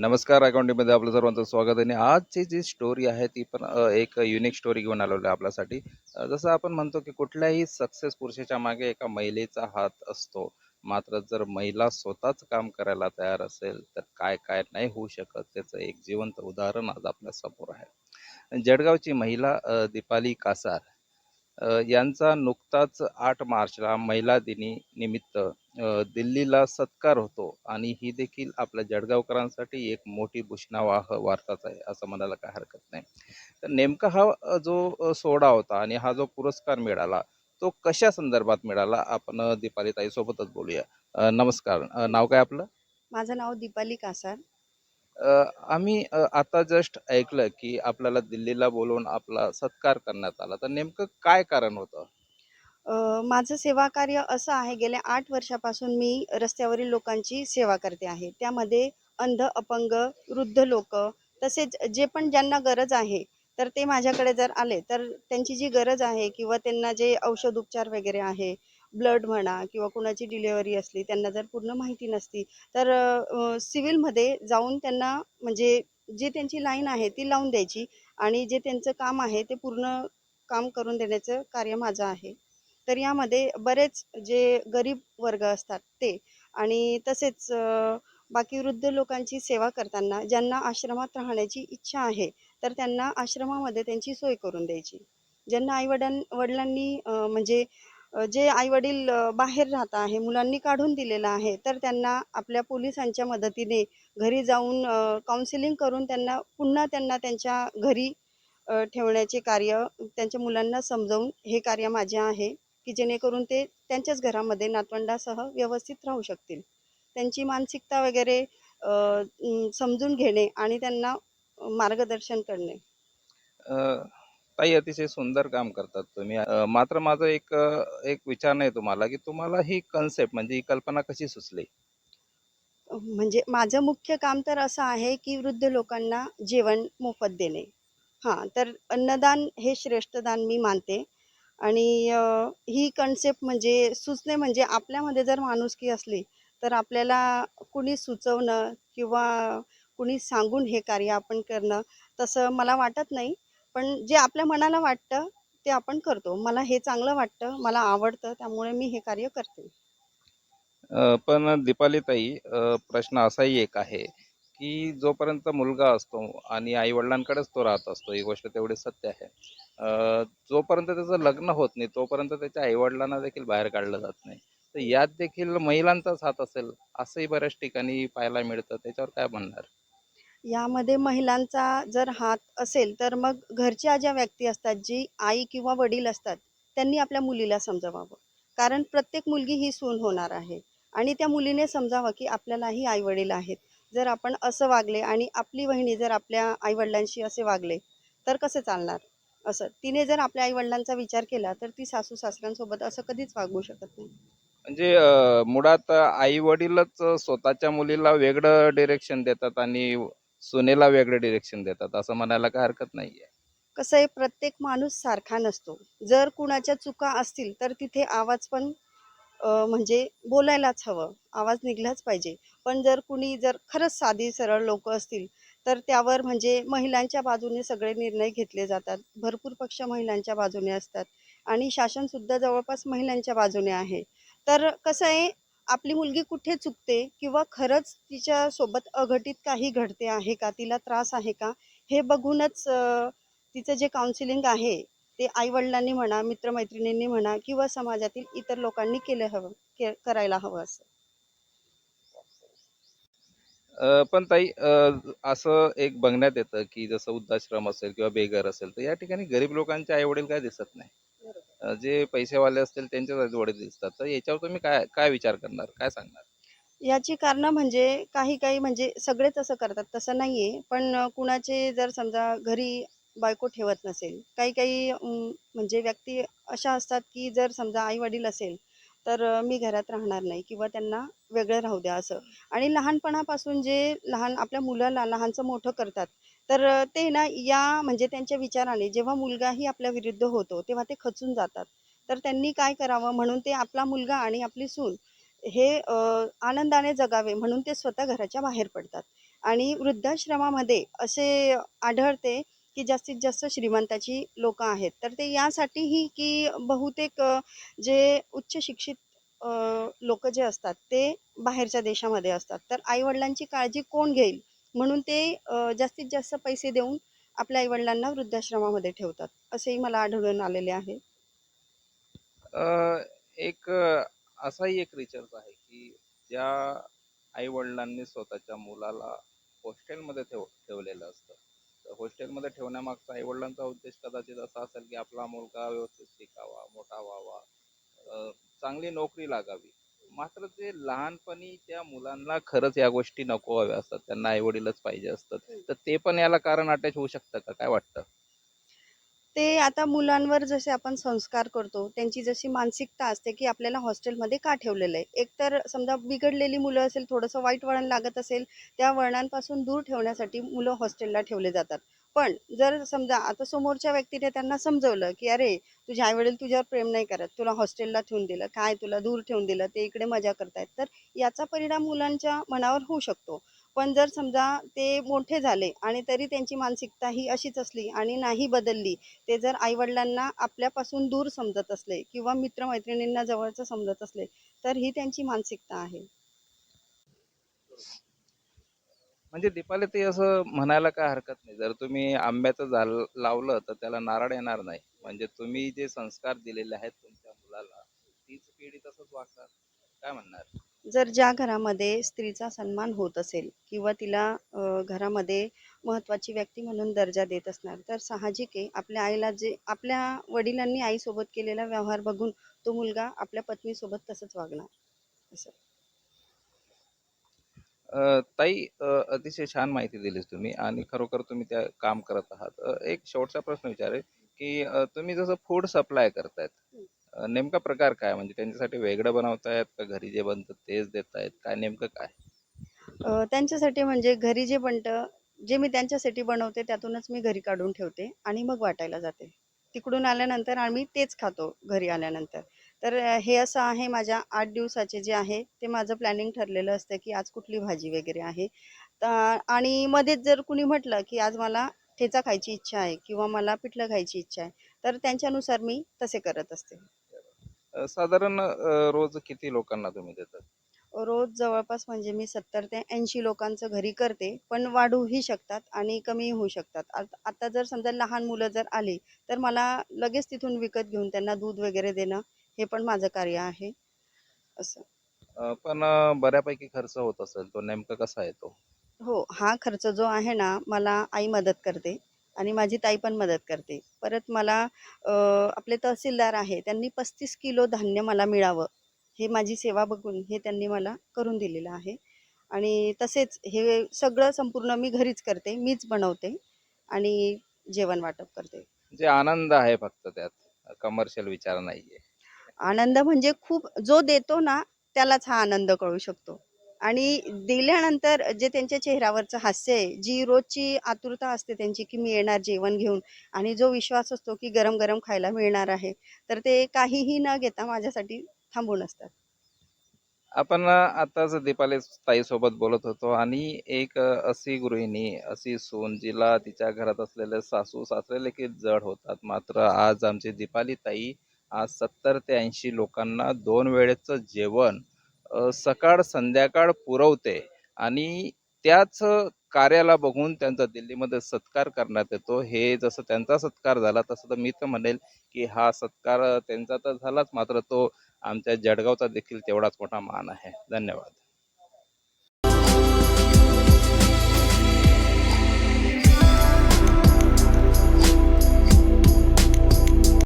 नमस्कार अकाउंटिंगमध्ये आपलं सर्वांचं स्वागत आणि आजची जी स्टोरी आहे ती पण एक युनिक स्टोरी घेऊन आलेलो आहे आपल्यासाठी. जसं आपण म्हणतो की कुठल्याही सक्सेस पुरुषाच्या मागे एका महिलेचा हात असतो. मात्र जर महिला स्वतःच काम करायला तयार असेल तर काय काय नाही होऊ शकत. त्याचं एक जिवंत उदाहरण आज आपल्यासमोर आहे. जळगावची महिला दीपाली कासार यांचा नुकताच आठ मार्चला महिला दिनी निमित्त दिल्लीला सत्कार होतो आणि ही देखील आपल्या जळगावकरांसाठी एक मोठी भूषणावाह वार्ताच आहे असं म्हणायला काय हरकत नाही. तर नेमका हा जो सोहळा होता आणि हा जो पुरस्कार मिळाला तो कशा संदर्भात मिळाला? आपण दीपाली ताईसोबतच बोलूया. नमस्कार. नाव काय आपलं? माझं नाव दीपाली कासार. अ, आम्ही अ, आता जस्ट ऐकलं की आपल्याला दिल्लीला बोलवून आपला सत्कार करण्यात आला. तर नेमकं काय कारण होतं? अ, माझं सेवा कार्य असं आहे गेल्या आठ वर्षापासून मी रस्त्यावरील लोकांची सेवा करते आहे. त्यामध्ये अंध अपंग वृद्ध लोक तसेच जे पण ज्यांना गरज आहे तर ते माझ्याकडे जर आले तर त्यांची जी गरज आहे किंवा त्यांना जे औषध उपचार वगैरे आहे ब्लड म्हणा किंवा कुणाची डिलेवरी असली त्यांना जर पूर्ण माहिती नसती तर सिव्हिलमध्ये जाऊन त्यांना म्हणजे जे त्यांची लाईन आहे ती लावून द्यायची आणि जे त्यांचं काम आहे ते पूर्ण काम करून देण्याचं कार्य माझं आहे. तर यामध्ये बरेच जे गरीब वर्ग असतात ते आणि तसेच बाकी वृद्ध लोकांची सेवा करताना ज्यांना आश्रमात राहण्याची इच्छा आहे तर त्यांना आश्रमामध्ये त्यांची सोय करून द्यायची. ज्यांना आईवडिलां वडिलांनी म्हणजे जे आईवडील बाहेर राहत आहे मुलांनी काढून दिलेलं आहे तर त्यांना आपल्या पोलिसांच्या मदतीने घरी जाऊन काउन्सिलिंग करून त्यांना पुन्हा त्यांना त्यांच्या घरी ठेवण्याचे कार्य त्यांच्या मुलांना समजावून हे कार्य माझे आहे की जेणेकरून ते त्यांच्याच घरामध्ये नातवंडासह व्यवस्थित राहू शकतील. त्यांची मानसिकता वगैरे समजून घेणे आणि त्यांना मार्गदर्शन करणे. ताई अतिशय सुंदर काम करतात तुम्ही. मात्र माझं एक एक विचार नाही तुम्हाला की तुम्हाला ही कन्सेप्ट म्हणजे ही कल्पना कशी सुचली? म्हणजे माझं मुख्य काम तर असं आहे की वृद्ध लोकांना जेवण मोफत देणे. हां तर अन्नदान हे श्रेष्ठ दान मी मानते. आणि ही कन्सेप्ट म्हणजे सुचणे म्हणजे आपल्यामध्ये जर माणुसकी असली तर आपल्याला कुणी सुचवणं किंवा कुणी सांगून हे कार्य आपण करणं तसं मला वाटत नाही. पण जे आपल्या मनाला वाटतं ते आपण करतो. मला हे चांगलं वाटतं मला आवडतं त्यामुळे मी हे कार्य करते. पण दीपाली ताई प्रश्न असाही एक आहे की जोपर्यंत मुलगा असतो आणि आई वडिलांकडेच तो राहत असतो ही गोष्ट तेवढी सत्य आहे. जोपर्यंत त्याचं लग्न होत नाही तोपर्यंत त्याच्या आई वडिलांना देखील बाहेर काढलं जात नाही. तर यात देखील महिलांचाच हात असेल असंही बऱ्याच ठिकाणी पाहायला मिळतं. त्याच्यावर काय म्हणणार? यामध्ये महिलांचा जर हात असेल तर मग घरच्या ज्या व्यक्ती असतात जी आई किंवा वडील असतात त्यांनी आपल्या मुलीला समजवावं. कारण प्रत्येक मुलगी ही सून होणार आहे आणि त्या मुलीने समजावं की आपल्यालाही आई वडील आहेत. जर आपण असं वागले आणि आपली बहिणी जर आपल्या आईवडिलांशी असे वागले तर कसे चालणार? असं. तिने जर आपल्या आईवडिलांचा विचार केला तर ती सासू सासऱ्यांसोबत असं कधीच वागू शकत नाही. म्हणजे मुळात आई वडीलच स्वतःच्या मुलीला वेगळं डिरेक्शन देतात आणि सुनेला वेगळं डिरेक्शन देतात असं म्हणायला काय हरकत नाहीये. कसं आहे प्रत्येक माणूस सारखा नसतो. जर कुणाच्या चुका असतील तर तिथे आवाज पण म्हणजे बोलायलाच हवं. आवाज निघलाच पाहिजे. पण जर कुणी जर खरंच साधी सरळ लोक असतील तर त्यावर म्हणजे महिलांच्या बाजूने सगळे निर्णय घेतले जातात. भरपूर पक्ष महिलांच्या बाजूने असतात. आणि शासनसुद्धा जवळपास महिलांच्या बाजूने आहे. तर कसं आहे आपली मुलगी कुठे चुकते किंवा खरंच तिच्यासोबत अघटित काही घडते आहे का? तिला त्रास आहे का? हे बघूनच तिचं जे काउन्सिलिंग आहे ते आईवडिलांनी म्हणा मित्रमैत्रिणींनी म्हणा किंवा समाजातील इतर लोकांनी केलं हवं के करायला हवं असं. पण ताई असं एक बघण्यात येतं की जसं वृद्धाश्रम असेल किंवा बेघर असेल तर या ठिकाणी गरीब लोकांचे आई वडील काय दिसत नाही. जे पैसेवाले असतील त्यांच्याच डोळे दिसतात. तर याच्यावर तुम्ही काय काय विचार करणार? काय सांगणार? याची कारणं म्हणजे काही काही म्हणजे सगळेच असं करतात. तसं नाही आहे पण कुणाचे जर समजा घरी बायको ठेवत नसेल काही काही म्हणजे व्यक्ती अशा असतात की जर समजा आई वडील असेल तर मी घरात राहणार नाही किंवा त्यांना वेगळं राहू द्या असं. आणि लहानपणापासून जे लहान आपल्या मुलाला लहानचं मोठं करतात तर ते ना या म्हणजे त्यांच्या विचाराने जेव्हा मुलगाही आपल्या विरुद्ध होतो तेव्हा ते खचून जातात. तर त्यांनी काय करावं म्हणून ते आपला मुलगा आणि आपली सून हे आनंदाने जगावे म्हणून ते स्वतः घराच्या बाहेर पडतात. आणि वृद्धाश्रमामध्ये असे आढळते की जास्तीत जास्त श्रीमंताची लोकं आहेत. तर ते यासाठीही की बहुतेक जे उच्च शिक्षित लोक जे असतात ते बाहेरच्या देशामध्ये असतात. तर आईवडिलांची काळजी कोण घेईल? म्हणून ते जास्तीत जास्त पैसे देऊन आपल्या आईवडिलांना वृद्धाश्रमामध्ये ठेवतात. असेही मला आढळून आलेले आहे. एक असाही एक रिसर्च आहे की ज्या आई वडिलांनी स्वतःच्या मुलाला हॉस्टेलमध्ये ठेव ठेवलेलं असतं. तर हॉस्टेलमध्ये ठेवण्यामागचा आई वडिलांचा उद्देश कदाचित असा असेल की आपला मुलगा व्यवस्थित शिकावा मोठा व्हावा. चांगली नोकरी लागावी. मात्र ते लहानपणी त्या मुलांना खरंच या गोष्टी नको हव्या असतात. त्यांना आई वडीलच पाहिजे असतात. तर ते पण याला कारण अटॅच होऊ शकतं का? काय वाटतं? ते आता मुलांवर जसे आपण संस्कार करतो त्यांची जशी मानसिकता असते की आपल्याला हॉस्टेलमध्ये का ठेवलेलं आहे? एकतर समजा बिघडलेली मुलं असेल थोडंसं वाईट वळण लागत असेल त्या वळणांपासून दूर ठेवण्यासाठी मुलं हॉस्टेलला ठेवले जातात. पण जर समजा आता समोरच्या व्यक्तीने त्यांना समजवलं की अरे तुझे आईवडील तुझ्यावर प्रेम नाही करत. तुला हॉस्टेलला ठेवून दिलं काय तुला दूर ठेवून दिलं ते इकडे मजा करतायत. तर याचा परिणाम मुलांच्या मनावर होऊ शकतो. पण जर समजा ते मोठे झाले आणि तरी त्यांची मानसिकता ही अशीच असली आणि नाही बदलली ते जर आईवडिलांना आपल्यापासून दूर समजत असले किंवा मित्रमैत्रिणींना जवळचं समजत असले तर ही त्यांची मानसिकता आहे. म्हणजे दीपाली ते असं म्हणायला काय हरकत नाही. जर तुम्ही आंब्याचं झाड लावलं तर त्याला नारळ येणार नाही. म्हणजे तुम्ही जे संस्कार दिलेले आहेत तुमच्या मुलाला तीच पिढी तसंच वागणार. काय म्हणणार? जर ज्या घरामध्ये स्त्रीचा सन्मान होत असेल किंवा तिला घरामध्ये महत्त्वाची व्यक्ती म्हणून दर्जा देत असणार तर साहजिक आहे. आपल्या आईला जे आपल्या वडिलांनी आईसोबत केलेला व्यवहार बघून तो मुलगा आपल्या पत्नीसोबत तसंच वागणार. असं. अ, ताई अ, अतिशय छान माहिती दिलीस तुम्ही आणि खरोखर तुम्ही त्या काम करत आहात. अ, एक शेवटचा प्रश्न विचारेल की अ, तुम्ही जसं फूड सप्लाय करतायत अ, नेमका प्रकार काय? म्हणजे त्यांच्यासाठी वेगळं बनवतायत का घरी जे बनतं तेच देतायत? काय नेमकं काय? अ, त्यांच्यासाठी म्हणजे घरी जे बनतं जे मी त्यांच्यासाठी बनवते त्यातूनच मी घरी काढून ठेवते आणि मग वाटायला जाते. तिकडून आल्यानंतर आम्ही तेच खातो घरी आल्यानंतर. तर हे असं आहे माझ्या आठ दिवसाचे जे आहे ते माझं प्लॅनिंग ठरलेलं असतं की आज कुठली भाजी वगैरे आहे. तर आणि मध्येच जर कुणी म्हटलं की आज मला ठेचा खायची इच्छा आहे किंवा मला पिठलं खायची इच्छा आहे तर त्यांच्यानुसार मी तसे करत असते. साधारण रोज किती लोकांना तुम्ही देतात? रोज जवळपास म्हणजे मी सत्तर ते ऐंशी लोकांचं घरी करते पण वाढूही शकतात आणि कमीही होऊ शकतात. आता जर समजा लहान मुलं जर आली तर मला लगेच तिथून विकत घेऊन त्यांना दूध वगैरे देणं हे पण माझं कार्य आहे. असं. अ, पण अ, बऱ्यापैकी खर्च होत असेल तो नेमका कसा येतो हो हा खर्च जो आहे ना मला आई मदत करते आणि माझी ताई पण मदत करते. परत मला अ, आपले तहसीलदार आहे त्यांनी पस्तीस किलो धान्य मला मिळावं. हे माझी सेवा बघून हे त्यांनी मला करून दिलेलं आहे. आणि तसेच हे सगळं संपूर्ण मी घरीच करते मीच बनवते आणि जेवण वाटप करते. जे आनंद आहे फक्त त्यात कमर्शियल विचार नाहीये. आनंद म्हणजे खूप जो देतो ना त्यालाच हा आनंद कळू शकतो. आणि दिल्यानंतर जे त्यांच्या चेहऱ्यावरचं हास्य आहे जी रोजची आतुरता असते त्यांची की मी येणार जेवण घेऊन आणि जो विश्वास असतो की गरम गरम खायला मिळणार आहे तर ते काहीही न घेता माझ्यासाठी थांबून असतात. आपण आताच दीपाली ताई सोबत बोलत होतो आणि एक अशी गृहिणी अशी सून जिला तिच्या घरात असलेले सासू सासरे की जड होतात. मात्र आज आमची दीपाली ताई आज सत्तर ते ऐंशी लोकांना दोन वेळेचं जेवण सकाळ संध्याकाळ पुरवते आणि त्याच कार्याला बघून त्यांचा दिल्लीमध्ये सत्कार करण्यात येतो. हे जसं त्यांचा सत्कार झाला तसं तर मी तर म्हणेल की हा सत्कार त्यांचा तर झालाच मात्र तो आमच्या जळगावचा देखील तेवढाच मोठा मान आहे. धन्यवाद.